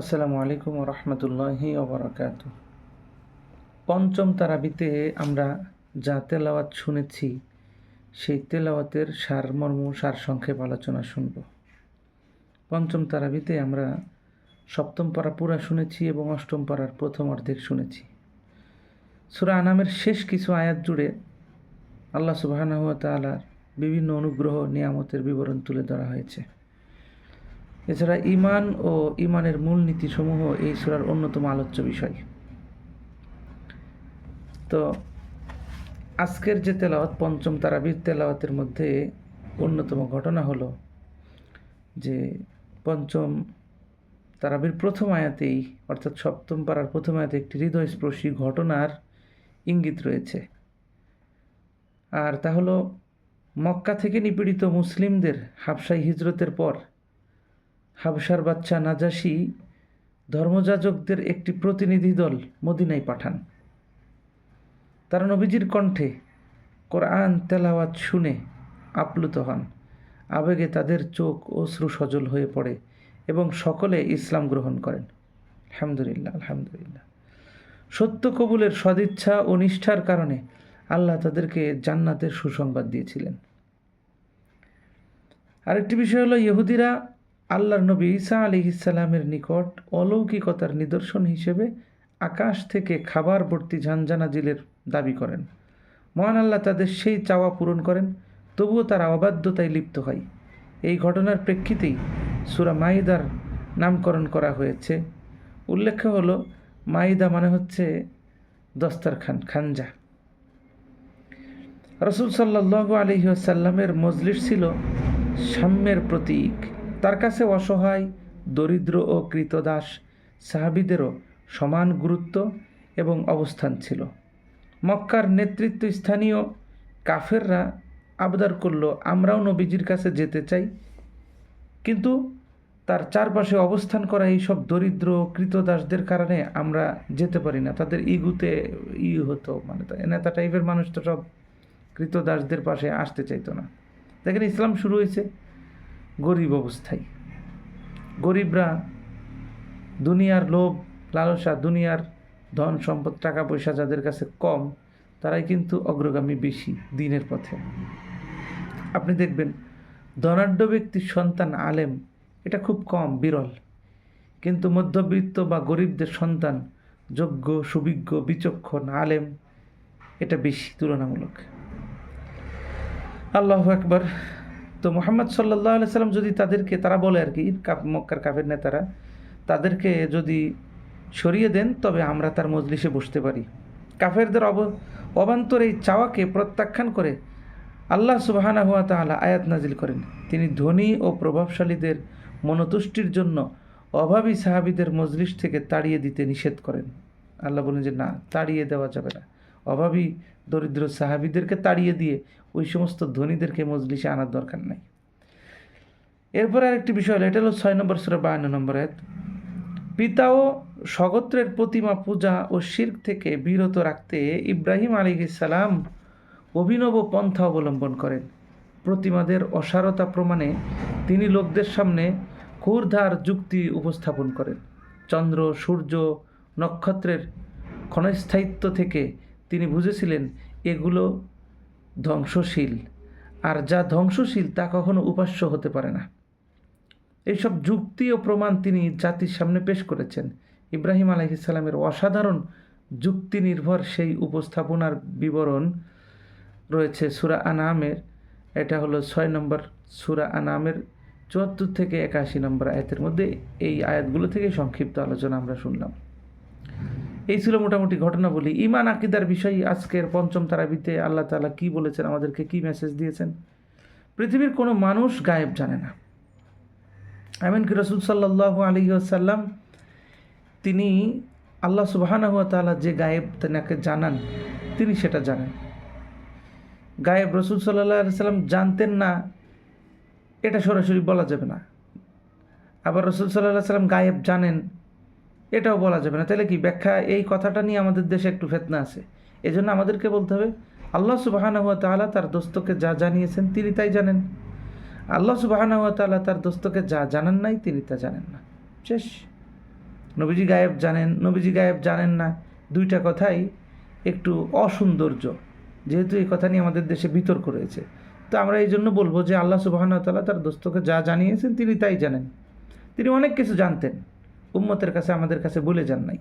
আসসালামু আলাইকুম রহমতুল্লাহি ওবরাকাত পঞ্চম তারাবিতে আমরা যা তেলাওয়াত শুনেছি, সেই তেলাওয়াতের সারমর্ম, সারসংক্ষেপ আলোচনা শুনব। পঞ্চম তারাবিতে আমরা সপ্তম পারা পুরা শুনেছি এবং অষ্টম পারার প্রথম অর্ধেক শুনেছি। সুরা আনামের শেষ কিছু আয়াত জুড়ে আল্লাহ সুবাহানাহ তালার বিভিন্ন অনুগ্রহ, নিয়ামতের বিবরণ তুলে ধরা হয়েছে। এছাড়া ইমান ও ইমানের মূলনীতিসমূহ এই সুরার অন্যতম আলোচ্য বিষয়। তো আজকের যে তেলাওয়াত, পঞ্চম তারাবির তেলাওয়াতের মধ্যে অন্যতম ঘটনা হলো যে পঞ্চম তারাবির প্রথম আয়াতেই, অর্থাৎ সপ্তম পাড়ার প্রথম আয়াতে একটি হৃদয়স্পর্শী ঘটনার ইঙ্গিত রয়েছে। আর তা হলো মক্কা থেকে নিপীড়িত মুসলিমদের হাবসাই হিজরতের পর হাবসার বাচ্চা নাজাসি ধর্মযাজকদের একটি প্রতিনিধি দল মদিনায় পাঠান। তারা নবীজির কণ্ঠে কোরআন তেলাওয়াত শুনে আপ্লুত হন। আবেগে তাদের চোখ অশ্রু সজল হয়ে পড়ে এবং সকলে ইসলাম গ্রহণ করেন। আলহামদুলিল্লাহ আলহামদুলিল্লাহ। সত্য কবুলের সদিচ্ছা ও নিষ্ঠার কারণে আল্লাহ তাদেরকে জান্নাতের সুসংবাদ দিয়েছিলেন। আরেকটি বিষয় হলো, ইহুদিরা আল্লাহর নবী ঈসা আলী ইসালামের নিকট অলৌকিকতার নিদর্শন হিসেবে আকাশ থেকে খাবার ভর্তি ঝানঝানাজিলের দাবি করেন। মহান আল্লাহ তাদের সেই চাওয়া পূরণ করেন, তবুও তারা অবাধ্যতায় লিপ্ত হয়। এই ঘটনার প্রেক্ষিতেই সুরা মাইদার নামকরণ করা হয়েছে। উল্লেখ্য হলো, মাইদা মানে হচ্ছে দস্তারখান, খানজা। রসুল সাল্লাহ আলহিহাসাল্লামের মজলিস ছিল সাম্যের প্রতীক। তার কাছে অসহায়, দরিদ্র ও কৃতদাস সাহাবিদেরও সমান গুরুত্ব এবং অবস্থান ছিল। মক্কার নেতৃত্ব স্থানীয় কাফেররা আবদার করল, আমরাও নবীজির কাছে যেতে চাই। কিন্তু তার চারপাশে অবস্থান করা এইসব দরিদ্র কৃতদাসদের কারণে আমরা যেতে পারি না। তাদের ইগুতে ই হতো মানে নেতা টাইপের মানুষ তো সব কৃতদাসদের পাশে আসতে চাইতো না। দেখেন ইসলাম শুরু হয়েছে। গরিব অবস্থায়। গরিবরা দুনিয়ার লোভ, লালসা, দুনিয়ার ধন, সম্পদ, টাকা পয়সা যাদের কাছে কম, তারাই কিন্তু অগ্রগামী বেশি দিনের পথে। আপনি দেখবেন, ধনাঢ্য ব্যক্তির সন্তান আলেম, এটা খুব কম, বিরল। কিন্তু মধ্যবিত্ত বা গরিবদের সন্তান যোগ্য, সুবিজ্ঞ, বিচক্ষণ আলেম, এটা বেশি তুলনামূলক। আল্লাহ একবার তো মোহাম্মদ সাল্লাহ সাল্লাম যদি তাদেরকে, তারা বলে আর কি কাপ, মক্কার কাফের নেতারা, তাদেরকে যদি সরিয়ে দেন, তবে আমরা তার মজলিসে বসতে পারি। কাফেরদের অব, অবান্তর এই চাওয়াকে প্রত্যাখ্যান করে আল্লাহ সুবাহানা হুয়া তাহলা আয়াত নাজিল করেন। তিনি ধনী ও প্রভাবশালীদের মনতুষ্টির জন্য অভাবী সাহাবিদের মজলিস থেকে তাড়িয়ে দিতে নিষেধ করেন। আল্লাহ বলেন যে, না, তাড়িয়ে দেওয়া যাবে না। অভাবী দরিদ্র সাহাবিদেরকে তাড়িয়ে দিয়ে ওই সমস্ত ধনীদেরকে মজলিসে আনার দরকার নাই। এরপর আরেকটি বিষয় হলো, এটা হলো ছয় নম্বর সুরা বায়ান্ন নম্বর এক পিতা ও স্বগোত্রের প্রতিমা, পূজা ও শির্ক থেকে বিরত রাখতে ইব্রাহিম আলী সালাম অভিনব পন্থা অবলম্বন করেন। প্রতিমাদের অসারতা প্রমাণে তিনি লোকদের সামনে ক্ষুরধার যুক্তি উপস্থাপন করেন। চন্দ্র, সূর্য, নক্ষত্রের ক্ষণস্থায়িত্ব থেকে তিনি বুঝেছিলেন এগুলো ধ্বংসশীল, আর যা ধ্বংসশীল তা কখনো উপাস্য হতে পারে না। এইসব যুক্তি ও প্রমাণ তিনি জাতির সামনে পেশ করেছেন। ইব্রাহিম আলহিসাল্লামের অসাধারণ যুক্তি নির্ভর সেই উপস্থাপনার বিবরণ রয়েছে সুরা আনামের। এটা হলো ছয় নম্বর সুরা আনামের চুয়াত্তর থেকে একাশি নম্বর আয়াতের মধ্যে এই আয়াতগুলো থেকে সংক্ষিপ্ত আলোচনা আমরা শুনলাম। এই ছিল মোটামুটি ঘটনা বলি ইমান আকিদার বিষয় আজকের পঞ্চম তারাবিতে আল্লাহ তালা কি বলেছেন, আমাদেরকে কি মেসেজ দিয়েছেন? পৃথিবীর কোনো মানুষ গায়েব জানে না। এমনকি রসুল সাল্লাহ আলী আসাল্লাম তিনি আল্লাহ সুবাহানা হুয়া তালা যে গায়েব তেনাকে জানান, তিনি সেটা জানেন। গায়েব রসুল সাল্লাহ সাল্লাম জানতেন না, এটা সরাসরি বলা যাবে না। আবার রসুল সাল্লাহ সাল্লাম গায়েব জানেন এটাও বলা যাবে না। তাহলে কি ব্যাখ্যা এই কথাটা নিয়ে আমাদের দেশে একটু ফেতনা আছে? এই জন্য আমাদেরকে বলতে হবে, আল্লাহ সুবাহানা হুয়া তালা তার দোস্তকে যা জানিয়েছেন তিনি তাই জানেন। আল্লাহ সুবাহানা হুয়া তালা তার দোস্তকে যা জানান নাই তিনি তা জানেন না। শেষ। নবীজি গায়েব জানেন, নবীজি গায়েব জানেন না। দুইটা কথাই একটু অসৌন্দর্য, যেহেতু এই কথা নিয়ে আমাদের দেশে বিতর্ক রয়েছে। তো আমরা এই জন্য বলব যে আল্লাহ সুবাহতাল্লাহ তার দোস্তকে যা জানিয়েছেন তিনি তাই জানেন। তিনি অনেক কিছু জানতেন। উম্মতের কাছে আমাদের কাছে বলে যান নাই।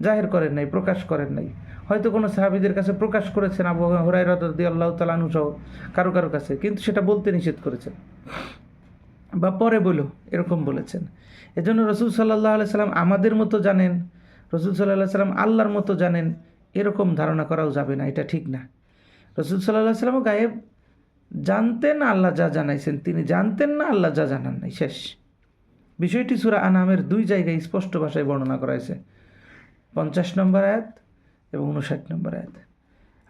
জাহের করেন নাই, প্রকাশ করেন নাই। হয়তো কোনো সাহাবিদের কাছে প্রকাশ করেছেন আবু হরাই রদি আল্লাহ তালানু সহ কারও কারও কাছে, কিন্তু সেটা বলতে নিষেধ করেছেন। বা পরে বলো, এরকম বলেছেন। এজন্য রসুল সাল্লাহ আলাই সাল্লাম আমাদের মতো জানেন, রসুল সাল্লাহ সাল্লাম আল্লাহর মতো জানেন, এরকম ধারণা করাও যাবে না, এটা ঠিক না। রসুল সাল্লাহ সাল্লামও গায়েব, জানতেন আল্লাহ যা জানাইছেন, তিনি জানতেন না আল্লাহ যা জানান নাই, শেষ। বিষয়টি সুরা আনামের দুই জায়গায় স্পষ্ট ভাষায় বর্ণনা করা হয়েছে। পঞ্চাশ নম্বর আয়াত এবং উনষাট নম্বর আয়াত।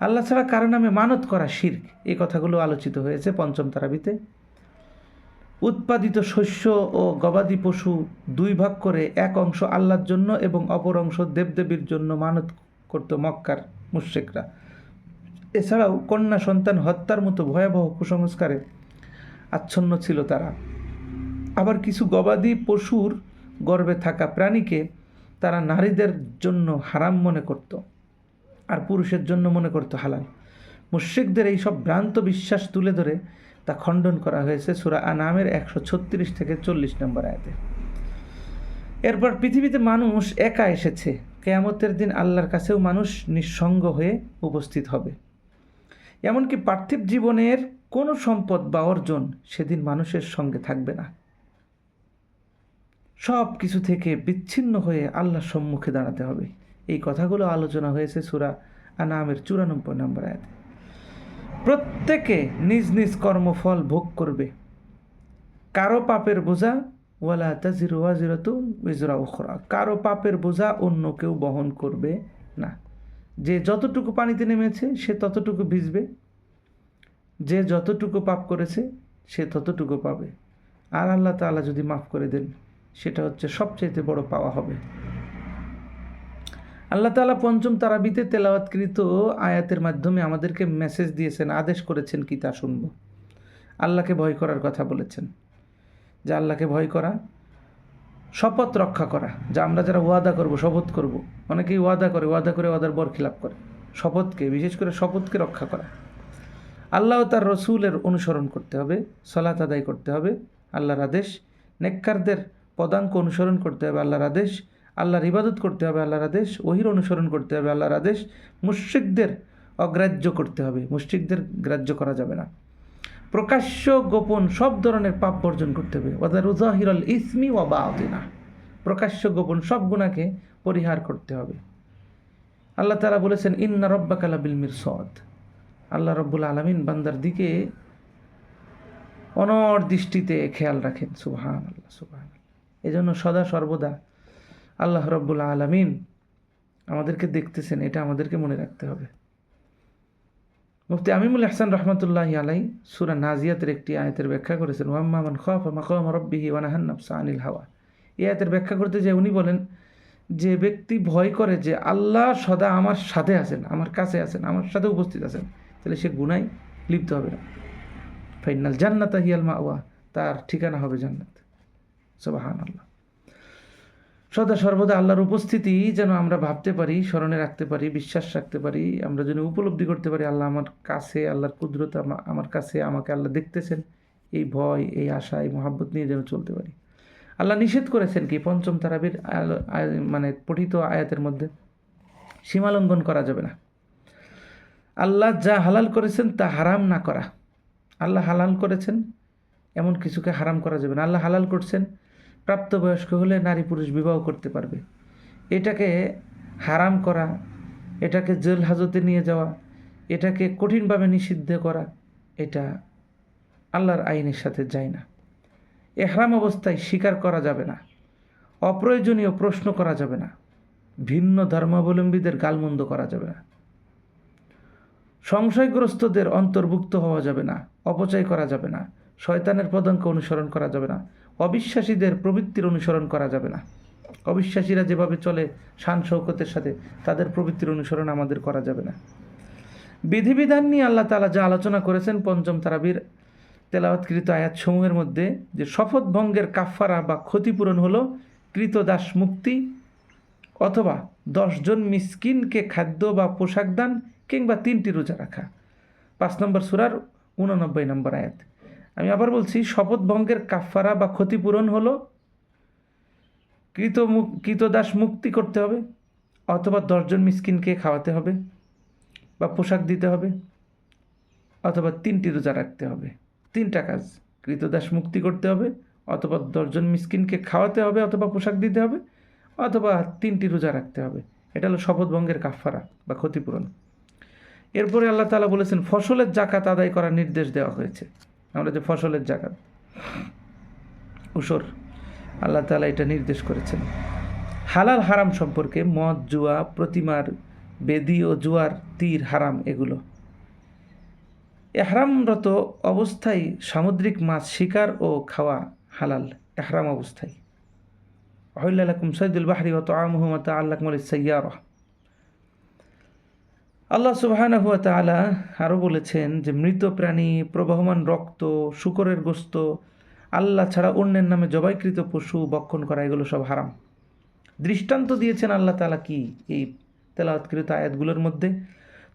আল্লাহ ছাড়া কারও নামে মানত করা শির্ক এই কথাগুলো আলোচিত হয়েছে পঞ্চম তারাবিতে। উৎপাদিত শস্য ও গবাদি পশু দুই ভাগ করে এক অংশ আল্লাহর জন্য এবং অপর অংশ দেবদেবীর জন্য মানত করত মক্কার মুশ্রিকরা। এছাড়াও কন্যা সন্তান হত্যার মতো ভয়াবহ কুসংস্কারে আচ্ছন্ন ছিল তারা। আবার কিছু গবাদি পশুর গর্ভে থাকা প্রাণীকে তারা নারীদের জন্য হারাম মনে করত আর পুরুষের জন্য মনে করত হালাল। মুশ্রিকদের এই সব ভ্রান্ত বিশ্বাস তুলে ধরে তা খণ্ডন করা হয়েছে সুরা আনামের একশো ছত্রিশ থেকে চল্লিশ নম্বর আয়াতে। এরপর পৃথিবীতে মানুষ একা এসেছে। কেয়ামতের দিন আল্লাহর কাছেও মানুষ নিঃসঙ্গ হয়ে উপস্থিত হবে। এমনকি পার্থিব জীবনের কোনো সম্পদ বা অর্জন সেদিন মানুষের সঙ্গে থাকবে না। সব কিছু থেকে বিচ্ছিন্ন হয়ে আল্লাহর সম্মুখে দাঁড়াতে হবে। এই কথাগুলো আলোচনা হয়েছে সুরা আনামের চুরানব্বই নম্বর আয়াতে। প্রত্যেকে নিজ নিজ কর্মফল ভোগ করবে। কারও পাপের বোঝা, ওয়ালা তাজিরু ওয়াজিরাতু উইজরা উখরা। কারও পাপের বোঝা অন্য কেউ বহন করবে না। যে যতটুকু পানিতে নেমেছে, সে ততটুকু ভিজবে। যে যতটুকু পাপ করেছে, সে ততটুকু পাবে। আর আল্লাহ তাআলা যদি মাফ করে দেন। সেটা হচ্ছে সবচাইতে বড় পাওয়া হবে। আল্লাহ তালা পঞ্চম তারাবিতে তেলাওয়াতকৃত আয়াতের মাধ্যমে আমাদেরকে মেসেজ দিয়েছেন, আদেশ করেছেন কি তা শুনব। আল্লাহকে ভয় করার কথা বলেছেন। যে আল্লাহকে ভয় করা, শপথ রক্ষা করা, যা আমরা যারা ওয়াদা করব, শপথ করব। অনেকেই ওয়াদা করে ওয়াদা করে ওয়াদার বর খিলাপ করে। শপথকে, বিশেষ করে শপথকে রক্ষা করা। আল্লাহ তার রসুলের অনুসরণ করতে হবে, সলাত আদায় করতে হবে, আল্লাহর আদেশ। নেককারদের পদাঙ্ক অনুসরণ করতে হবে আল্লাহর আদেশ, আল্লাহর ইবাদত করতে হবে আল্লাহর আদেশ, ওহির অনুসরণ করতে হবে আল্লাহর আদেশ, মুশ্রিকদের অগ্রাহ্য করতে হবে, মুশ্রিকদের গ্রাহ্য করা যাবে না। প্রকাশ্য, গোপন সব ধরনের পাপ বর্জন করতে হবে। ওদার উজাহিরল ইসমি ও বাউদিনা প্রকাশ্য, গোপন সব গুণাকে পরিহার করতে হবে। আল্লাহ তারা বলেছেন, ইন্না রব্বা কালা বিলমির সদ আল্লাহ রব্বুল আলমিন বান্দার দিকে অনর দৃষ্টিতে খেয়াল রাখেন। সুবাহান আল্লাহ সুবাহান এই জন্য সদা সর্বদা আল্লাহ রব্বুল আলমিন আমাদেরকে দেখতেছেন, এটা আমাদেরকে মনে রাখতে হবে। মুফতি আমিমুল হাসান রহমতুল্লাহ আলাই সুরা নাজিয়াতের একটি আয়তের ব্যাখ্যা করেছেন ওয়াম্মান খফ মাকাম রব্বিহি ওয়ানাহান নফসা আনিল হাওয়া। এই আয়তের ব্যাখ্যা করতে যে উনি বলেন, যে ব্যক্তি ভয় করে যে আল্লাহ সদা আমার সাথে আছেন, আমার কাছে আছেন, আমার সাথে উপস্থিত আছেন, তাহলে সে গুনাই লিপ্ত হবে না। ফাইনাল জান্নাত হিয়াল মাওয়া, তার ঠিকানা হবে জান্নাত। সবাহান আল্লাহ সদা সর্বদা আল্লাহর উপস্থিতি যেন আমরা ভাবতে পারি, স্মরণে রাখতে পারি, বিশ্বাস রাখতে পারি। আমরা যেন উপলব্ধি করতে পারি, আল্লাহ আমার কাছে, আল্লাহর কুদরত আমার কাছে, আমাকে আল্লাহ দেখতেছেন। এই ভয়, এই আশা, এই মহাব্বত নিয়ে যেন চলতে পারি। আল্লাহ নিষেধ করেছেন কি? পঞ্চম তারাবির মানে পঠিত আয়াতের মধ্যে সীমালঙ্ঘন করা যাবে না। আল্লাহ যা হালাল করেছেন তা হারাম না করা। আল্লাহ হালাল করেছেন, এমন কিছুকে হারাম করা যাবে না। আল্লাহ হালাল করছেন প্রাপ্তবয়স্ক হলে নারী পুরুষ বিবাহ করতে পারবে। এটাকে হারাম করা, এটাকে জেল হাজতে নিয়ে যাওয়া, এটাকে কঠিনভাবে নিষিদ্ধ করা, এটা আল্লাহর আইনের সাথে যায় না। এহরাম অবস্থায় স্বীকার করা যাবে না, অপ্রয়োজনীয় প্রশ্ন করা যাবে না, ভিন্ন ধর্মাবলম্বীদের গালমন্দ করা যাবে না। সংশয়গ্রস্তদের অন্তর্ভুক্ত হওয়া যাবে না, অপচয় করা যাবে না, শয়তানের পদাঙ্ক অনুসরণ করা যাবে না। অবিশ্বাসীদের প্রবৃত্তির অনুসরণ করা যাবে না। অবিশ্বাসীরা যেভাবে চলে শান শৌকতের সাথে, তাদের প্রবৃত্তির অনুসরণ আমাদের করা যাবে না। বিধিবিধান নিয়ে আল্লাহ তালা যা আলোচনা করেছেন পঞ্চম তারাবির তেলাওয়াতকৃত আয়াত সমূহের মধ্যে, যে শপথ ভঙ্গের কাফারা বা ক্ষতিপূরণ হলো কৃতদাস মুক্তি অথবা দশজন মিসকিনকে খাদ্য বা পোশাক দান কিংবা তিনটি রোজা রাখা। পাঁচ নম্বর সুরার উননব্বই নম্বর আয়াত। আমি আবার বলছি, শপথ ভঙ্গের কাফারা বা ক্ষতিপূরণ হলো কৃত কৃতদাস মুক্তি করতে হবে, অথবা দশজন মিসকিনকে খাওয়াতে হবে, বা পোশাক দিতে হবে, অথবা তিনটি রোজা রাখতে হবে। তিনটা কাজ, কৃতদাস মুক্তি করতে হবে, অথবা দশজন মিসকিনকে খাওয়াতে হবে, অথবা পোশাক দিতে হবে, অথবা তিনটি রোজা রাখতে হবে। এটা হলো শপথভঙ্গের কাফারা বা ক্ষতিপূরণ। এরপরে আল্লাহ তালা বলেছেন, ফসলের জাকাত আদায় করার নির্দেশ দেওয়া হয়েছে। আমরা যে ফসলের জাকাত, উসর, আল্লাহ তালা এটা নির্দেশ করেছেন। হালাল হারাম সম্পর্কে মদ, জুয়া, প্রতিমার বেদি ও জুয়ার তীর হারাম এগুলো। এহরামরত অবস্থায় সামুদ্রিক মাছ শিকার ও খাওয়া হালাল, এহরাম অবস্থায়। আহিল্লাকুম সৈদুল বাহরি ও তো আমহমত আল্লাহমল সৈয়ার আল্লাহ সুবাহানা হুয়া তালা আরও বলেছেন যে, মৃত প্রাণী, প্রবহমান রক্ত, শুকরের গোস্ত, আল্লাহ ছাড়া অন্যের নামে জবাইকৃত পশু, বক্ষণ করা, এগুলো সব হারাম। দৃষ্টান্ত দিয়েছেন আল্লাহ তালা কি এই তেলাওয়াতকৃত আয়াতগুলোর মধ্যে?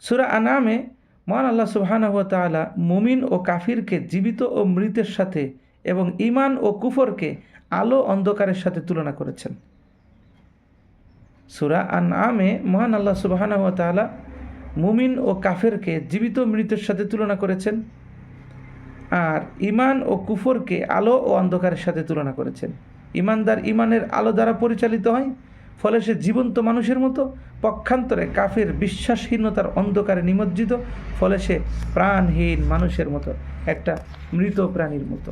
সুরা আনামে মহান আল্লাহ সুবহানা হুয়া তালা মুমিন ও কাফিরকে জীবিত ও মৃতের সাথে এবং ইমান ও কুফরকে আলো অন্ধকারের সাথে তুলনা করেছেন। সুরা আন আমে মহান আল্লাহ সুবহানা হুয়া তালা মুমিন ও কাফেরকে জীবিত মৃতের সাথে তুলনা করেছেন আর ইমান ও কুফরকে আলো ও অন্ধকারের সাথে তুলনা করেছেন। ইমানদার ইমানের আলো দ্বারা পরিচালিত হয়, ফলে সে জীবন্ত মানুষের মতো। পক্ষান্তরে কাফের বিশ্বাসহীনতার অন্ধকারে নিমজ্জিত, ফলে সে প্রাণহীন মানুষের মতো, একটা মৃত প্রাণীর মতো।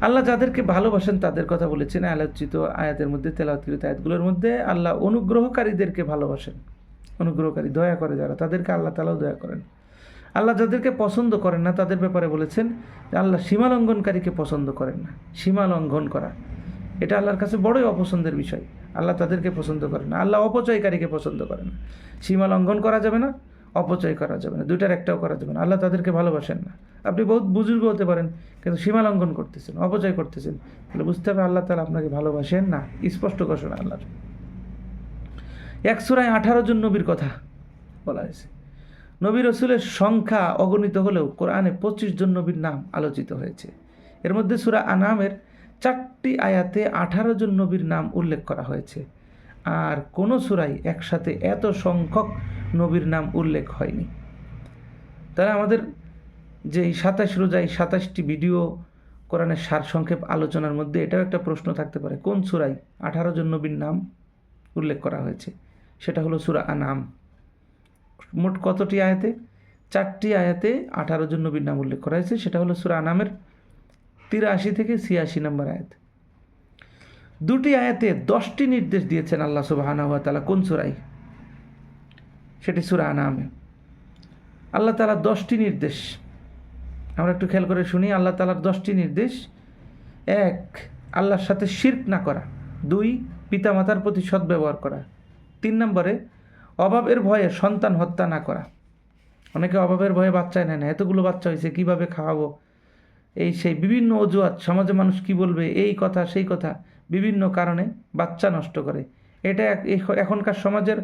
আল্লাহ যাদেরকে ভালোবাসেন তাদের কথা বলেছেন। আলোচিত আয়াতের মধ্যে তেলাওয়াতকৃত আয়াতগুলোর মধ্যে আল্লাহ অনুগ্রহকারীদেরকে ভালোবাসেন। অনুগ্রহকারী, দয়া করে যারা, তাদেরকে আল্লাহ তালাও দয়া করেন। আল্লাহ যাদেরকে পছন্দ করেন না, তাদের ব্যাপারে বলেছেন আল্লাহ সীমা লঙ্ঘনকারীকে পছন্দ করেন না। সীমা লঙ্ঘন করা, এটা আল্লাহর কাছে বড়ই অপছন্দের বিষয়। আল্লাহ তাদেরকে পছন্দ করেন না, আল্লাহ অপচয়কারীকে পছন্দ করেন না। সীমা লঙ্ঘন করা যাবে না, অপচয় করা যাবে না, দুইটার একটাও করা যাবে না। আল্লাহ তাদেরকে ভালোবাসেন না। আপনি বহুত বুজুর্গ হতে পারেন, কিন্তু সীমা লঙ্ঘন করতেছেন, অপচয় করতেছেন, তাহলে বুঝতে হবে আল্লাহ তালা আপনাকে ভালোবাসেন না, স্পষ্ট ঘোষণা আল্লাহর। এক আঠারো জন নবীর কথা বলা হয়েছে। নবী রসুলের সংখ্যা অগণিত হলেও কোরআনে পঁচিশ জন নবীর নাম আলোচিত হয়েছে। এর মধ্যে সুরা আনামের চারটি আয়াতে আঠারো জন নবীর নাম উল্লেখ করা হয়েছে। আর কোনো সুরাই একসাথে এত সংখ্যক নবীর নাম উল্লেখ হয়নি। তাহলে আমাদের যে এই সাতাশ রোজাই সাতাশটি ভিডিও কোরআনের সারসংক্ষেপ আলোচনার মধ্যে এটাও একটা প্রশ্ন থাকতে পারে। কোন সুরাই আঠারো জন নবীর নাম উল্লেখ করা হয়েছে? সেটা হলো সুরা আনাম মোট কতটি আয়াতে? চারটি আয়াতে আঠারো জন নবীর নাম উল্লেখ করা হয়েছে। সেটা হলো সুরা আনামের তিরাশি থেকে ছিয়াশি নম্বর আয়াত। দুটি আয়াতে দশটি নির্দেশ দিয়েছেন আল্লাহ সুবাহানা হুয়া তালা কোন সুরাই সেটি সুরা আনামে আল্লাহ তালা দশটি নির্দেশ। আমরা একটু খেয়াল করে শুনি। আল্লাহ তালার দশটি নির্দেশ। এক, আল্লাহর সাথে শির্ক না করা। দুই, পিতামাতার প্রতি সদ্ব্যবহার করা। তিন নম্বরে, অভাবের ভয়ে সন্তান হত্যা না করা। অনেকে অভাবের ভয়ে বাচ্চায় নেয়। না এতগুলো বাচ্চা হয়েছে, কীভাবে খাওয়াবো? এই সেই বিভিন্ন অজুহাত সমাজে মানুষ কি বলবে? এই কথা, সেই কথা বিভিন্ন কারণে বাচ্চা নষ্ট করে। এটা এখনকার সমাজের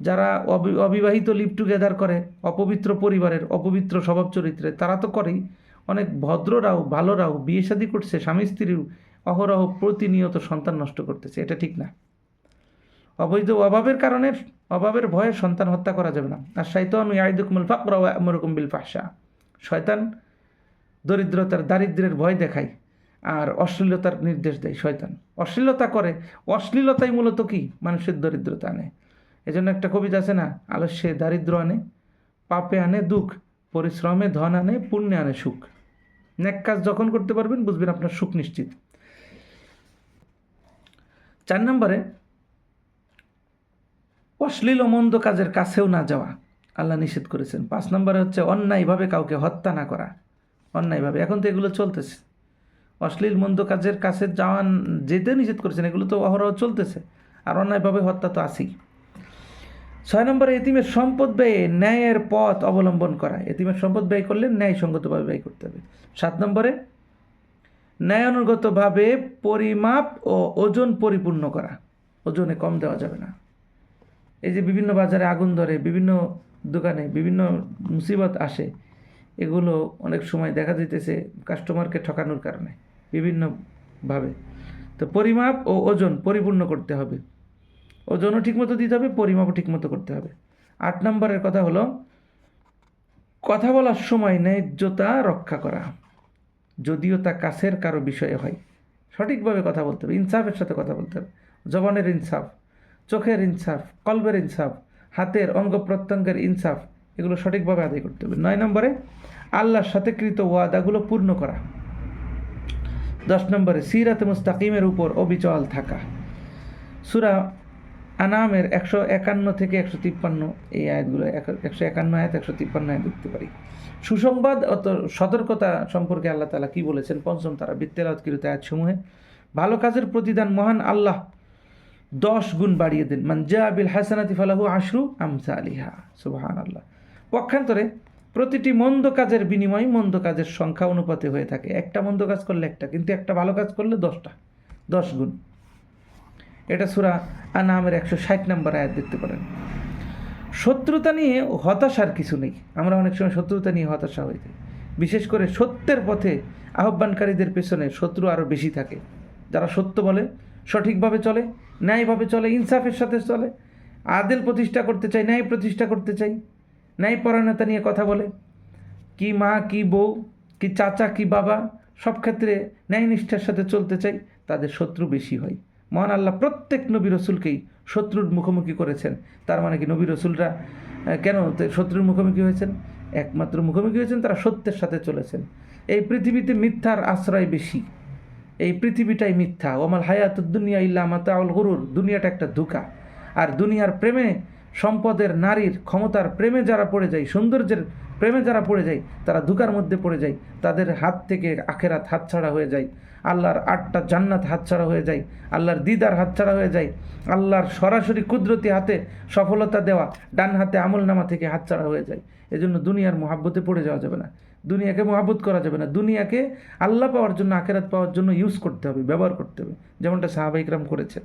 যারা অবি- অবিবাহিত লিভ টুগেদার করে, অপবিত্র পরিবারের, অপবিত্র স্বভাব চরিত্রে, তারা তো করেই। অনেক ভদ্ররাও, ভালোরাও বিয়ে শাদী করছে, স্বামী স্ত্রীও অহরহ প্রতিনিয়ত সন্তান নষ্ট করতেছে। এটা ঠিক না। অবৈধ অভাবের কারণে অভাবের ভয়ে সন্তান হত্যা করা যাবে না। আর শৈতান ইয়াইদুকুমুল ফাকরা ওয়া আমরুকুম বিল ফাহশা। শয়তান দরিদ্রতার দারিদ্র্যের ভয় দেখায় আর অশ্লীলতার নির্দেশ দেয় শয়তান। অশ্লীলতা করে, অশ্লীলতাই মূলত কি? মানুষের দরিদ্রতা আনে। এজন্য একটা কবিতা আছে না, আলস্যে দারিদ্র আনে, পাপে আনে দুঃখ, পরিশ্রমে ধন আনে, পুণ্যে আনে সুখ। নেক কাজ যখন করতে পারবেন, বুঝবেন আপনার সুখ নিশ্চিত। চার নম্বরে অশ্লীল ও মন্দ কাজের কাছেও না যাওয়া। আল্লাহ নিষেধ করেছেন। পাঁচ নম্বরে হচ্ছে অন্যায়ভাবে কাউকে হত্যা না করা। অন্যায়ভাবে। এখন তো এগুলো চলতেছে। অশ্লীল মন্দ কাজের কাছে যাওয়া যেতে নিষেধ করেছেন, এগুলো তো অহরহ চলতেছে। আর অন্যায়ভাবে হত্যা তো আছেই। ছয় নম্বরে, এতিমের সম্পদ ব্যয়ে ন্যায়ের পথ অবলম্বন করা। এতিমের সম্পদ ব্যয় করলে ন্যায়সঙ্গতভাবে ব্যয় করতে হবে। সাত নম্বরে ন্যায় ন্যায়ানুগতভাবে পরিমাপ ও ওজন পরিপূর্ণ করা। ওজনে কম দেওয়া যাবে না। এই যে বিভিন্ন বাজারে আগুন ধরে, বিভিন্ন দোকানে বিভিন্ন মুসিবত আসে, এগুলো অনেক সময় দেখা যেতেছে কাস্টমারকে ঠকানোর কারণে বিভিন্নভাবে। তো পরিমাপ ও ওজন পরিপূর্ণ করতে হবে। ওজনও ঠিকমতো দিতে হবে, পরিমাপও ঠিকমতো করতে হবে। আট নম্বরের কথা হলো, কথা বলার সময় ন্যায্যতা রক্ষা করা, যদিও তা কাছের কারও বিষয়ে হয়। সঠিকভাবে কথা বলতে হবে, ইনসাফের সাথে কথা বলতে হবে, জবানের ইনসাফ। চোখের ইনসাফ, কলবের ইনসাফ, হাতের অঙ্গ প্রত্যঙ্গের ইনসাফ, এগুলো সঠিকভাবে আদায় করতে হবে। নয় নম্বরে, আল্লাহর সাথে কৃত ওয়াদাগুলো পূর্ণ করা। দশ নম্বরে, সিরাতে মুস্তাকিমের উপর অবিচল থাকা। সুরা আনামের একশো একান্ন থেকে একশো তিপ্পান্ন, এই আয়াতগুলো এক- একশো একান্ন আয়াত, একশো তিপ্পান্ন আয়াত দেখতে পারি। সুসংবাদ অত সতর্কতা সম্পর্কে আল্লাহ তালা কি বলেছেন? পঞ্চম তারা বিত্তেলাৎকৃত আয়াতসমূহে। ভালো কাজের প্রতিদান মহান আল্লাহ দশ গুণ বাড়িয়ে দেন। মান জা বিল হাসানাতি ফালাহু আশরু আমসা আলিহা সুবাহান আল্লাহ পক্ষান্তরে প্রতিটি মন্দ কাজের বিনিময় মন্দ কাজের সংখ্যা অনুপাতে হয়ে থাকে। একটা মন্দ কাজ করলে একটা, কিন্তু একটা ভালো কাজ করলে দশটা। দশ গুণ। এটা সুরা আনামের একশো ষাট নম্বর আয়াত দেখতে পারেন। শত্রুতা নিয়ে হতাশার কিছু নেই। আমরা অনেক সময় শত্রুতা নিয়ে হতাশা হয়ে যাই। বিশেষ করে সত্যের পথে আহ্বানকারীদের পেছনে শত্রু আরও বেশি থাকে। যারা সত্য বলে, সঠিকভাবে চলে ন্যায়ভাবে চলে, ইনসাফের সাথে চলে। আদেল প্রতিষ্ঠা করতে চাই ন্যায় প্রতিষ্ঠা করতে চাই ন্যায় পরায়ণতা নিয়ে কথা বলে। কি মা, কি বউ, কি চাচা, কি বাবা, সব ক্ষেত্রে ন্যায় নিষ্ঠার সাথে চলতে চাই তাদের শত্রু বেশি হয়। মহান আল্লাহ প্রত্যেক নবী রসুলকেই শত্রুর মুখোমুখি করেছেন। তার মানে কি নবী রসুলরা কেন শত্রুর মুখোমুখি হয়েছেন? একমাত্র মুখোমুখি হয়েছেন, তারা সত্যের সাথে চলেছেন। এই পৃথিবীতে মিথ্যার আশ্রয় বেশি। এই পৃথিবীটাই মিথ্যা। ওমাল হায়াত দুনিয়া ইল্লা মাতাউল গরুর। দুনিয়াটা একটা ধোঁকা। আর দুনিয়ার প্রেমে সম্পদের নারীর ক্ষমতার প্রেমে যারা পড়ে যায়, সৌন্দর্যের প্রেমে যারা পড়ে যায়, তারা ধোঁকার মধ্যে পড়ে যায়। তাদের হাত থেকে আখেরাত হাতছাড়া হয়ে যায়। আল্লাহর আটটা জান্নাত হাতছাড়া হয়ে যায়। আল্লাহর দিদার হাতছাড়া হয়ে যায়। আল্লাহর সরাসরি কুদরতি হাতে সফলতা দেওয়া, ডান হাতে আমল নামা থেকে হাতছাড়া হয়ে যায়। এজন্য দুনিয়ার মহাব্বতে পড়ে যাওয়া যাবে না। দুনিয়াকে মহাব্বত করা যাবে না। দুনিয়াকে আল্লাহ পাওয়ার জন্য, আখেরাত পাওয়ার জন্য ইউজ করতে হবে, ব্যবহার করতে হবে, যেমনটা সাহাবাইকরাম করেছেন।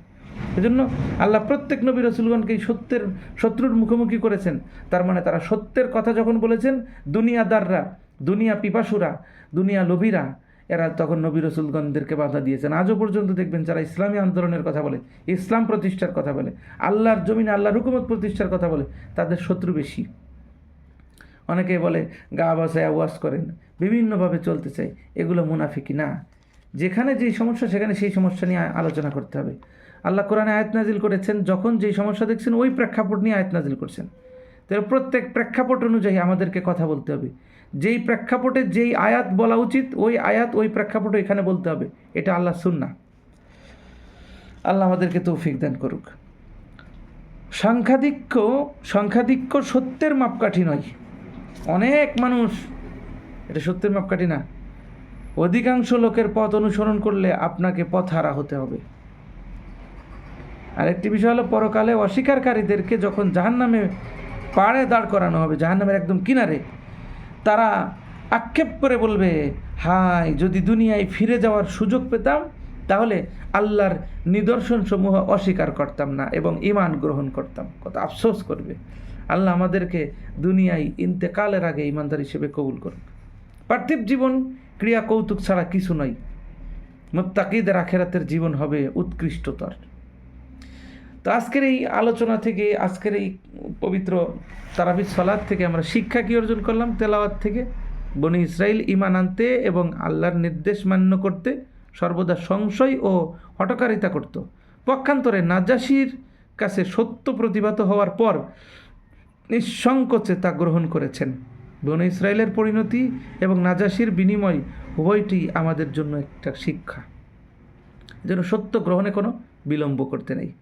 এজন্য আল্লাহ প্রত্যেক নবী রসুলগণকে সত্যের, শত্রুর মুখোমুখি করেছেন। তার মানে তারা সত্যের কথা যখন বলেছেন, দুনিয়াদাররা, দুনিয়া পিপাসুরা, দুনিয়া লোভীরা, এরা তখন নবী রসুলগণদেরকে বাধা দিয়েছেন। আজও পর্যন্ত দেখবেন যারা ইসলামী আন্দোলনের কথা বলে, ইসলাম প্রতিষ্ঠার কথা বলে, আল্লাহর জমিনে আল্লাহর হুকুমত প্রতিষ্ঠার কথা বলে, তাদের শত্রু বেশি। অনেকে বলে, গা বাসায় ওয়াজ করেন। বিভিন্নভাবে চলতে চাই, এগুলো মুনাফিকি না। যেখানে যেই সমস্যা, সেখানে সেই সমস্যা নিয়ে আলোচনা করতে হবে। আল্লাহ কোরআনে আয়াত নাজিল করেছেন, যখন যেই সমস্যা দেখছেন, ওই প্রেক্ষাপট নিয়ে আয়াত নাজিল করছেন। তাহলে প্রত্যেক প্রেক্ষাপট অনুযায়ী আমাদেরকে কথা বলতে হবে। যেই প্রেক্ষাপটে যেই আয়াত বলা উচিত, ওই আয়াত, ওই প্রেক্ষাপটে এখানে বলতে হবে। এটা আল্লাহ সুন্না আল্লাহ আমাদেরকে তৌফিক দান করুক। সংখ্যাধিক্য সংখ্যাধিক্য সত্যের মাপকাঠি নয়। অনেক মানুষ, এটা সত্যের মাপকাঠি না, অধিকাংশ লোকের পথ অনুসরণ করলে আপনাকে পথ হারা হতে হবে। আরেকটি বিষয় হলো, পরকালে অস্বীকারীদেরকে যখন জাহান্নামে পাড়ে দাঁড় করানো হবে, জাহান্নামের একদম কিনারে, তারা আক্ষেপ করে বলবে হাই যদি দুনিয়ায় ফিরে যাওয়ার সুযোগ পেতাম, তাহলে আল্লাহর নিদর্শন সমূহ অস্বীকার করতাম না এবং ইমান গ্রহণ করতাম। কত আফসোস করবে। আল্লাহ আমাদেরকে দুনিয়ায় ইন্তেকালের আগে ইমানদার হিসেবে কবুল করুক। পার্থিব জীবন ক্রিয়া কৌতুক ছাড়া কিছু নয়। মুত্তাকিদের আখেরাতের জীবন হবে উৎকৃষ্টতর। তো আজকের এই আলোচনা থেকে, আজকের এই পবিত্র তারাবিদ সলাদ থেকে আমরা শিক্ষা কী অর্জন করলাম? তেলাওয়াত থেকে। বনি ইসরায়েল ইমান আনতে এবং আল্লাহর নির্দেশ মান্য করতে, সর্বদা সংশয় ও হটকারিতা করত। পক্ষান্তরে নাজাসির কাছে সত্য প্রতিভাত হওয়ার পর নিঃসংকোচে তা গ্রহণ করেছেন। বন ইসরায়েলের পরিণতি এবং নাজাসির বিনিময় উভয়টি আমাদের জন্য একটা শিক্ষা। যেন সত্য গ্রহণে কোনো বিলম্ব করতে নেই।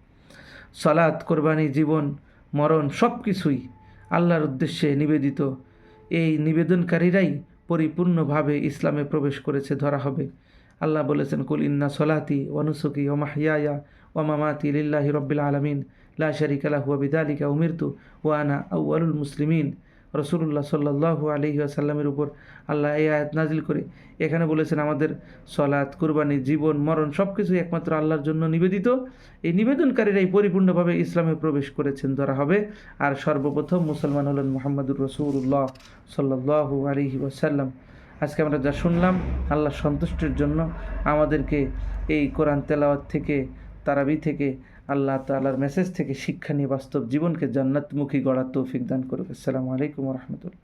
সলাৎ কোরবানি, জীবন, মরণ সব কিছুই আল্লাহর উদ্দেশ্যে নিবেদিত। এই নিবেদনকারীরাই পরিপূর্ণভাবে ইসলামে প্রবেশ করেছে ধরা হবে। আল্লাহ বলেছেন, কুল ইন্না সলাতি অনুসুকি ও মাহিয়ায়া ও মামাতি লিল্লাহি রব্বিল আলমিন। লা শরিকা লাহু ওয়া বিদালিকা উমিরতু ওয়া আনা আউয়ালুল মুসলিমিন রসুল্লাহ সাল্লাহ আলহি আসাল্লামের উপর আল্লাহ এই আয়াত নাজিল করে এখানে বলেছেন, আমাদের সলাৎ, কুরবানি, জীবন, মরণ সব কিছুই একমাত্র আল্লাহর জন্য নিবেদিত। এই নিবেদনকারীরাই পরিপূর্ণভাবে ইসলামে প্রবেশ করেছেন ধরা হবে। আর সর্বপ্রথম মুসলমান হলেন মোহাম্মদুর রসুল্লাহ সাল্লাহ আলহি ওয়াসাল্লাম। আজকে আমরা যা শুনলাম আল্লাহ সন্তুষ্টির জন্য আমাদেরকে এই কোরআন তেলাওয়াত থেকে, তারাবি থেকে আল্লাহ তালার মেসেজ থেকে শিক্ষা নিয়ে বাস্তব জীবনকে জান্নাতমুখী গড়ার তৌফিক দান করুক। আসসালামু আলাইকুম রহমতুল্লাহ।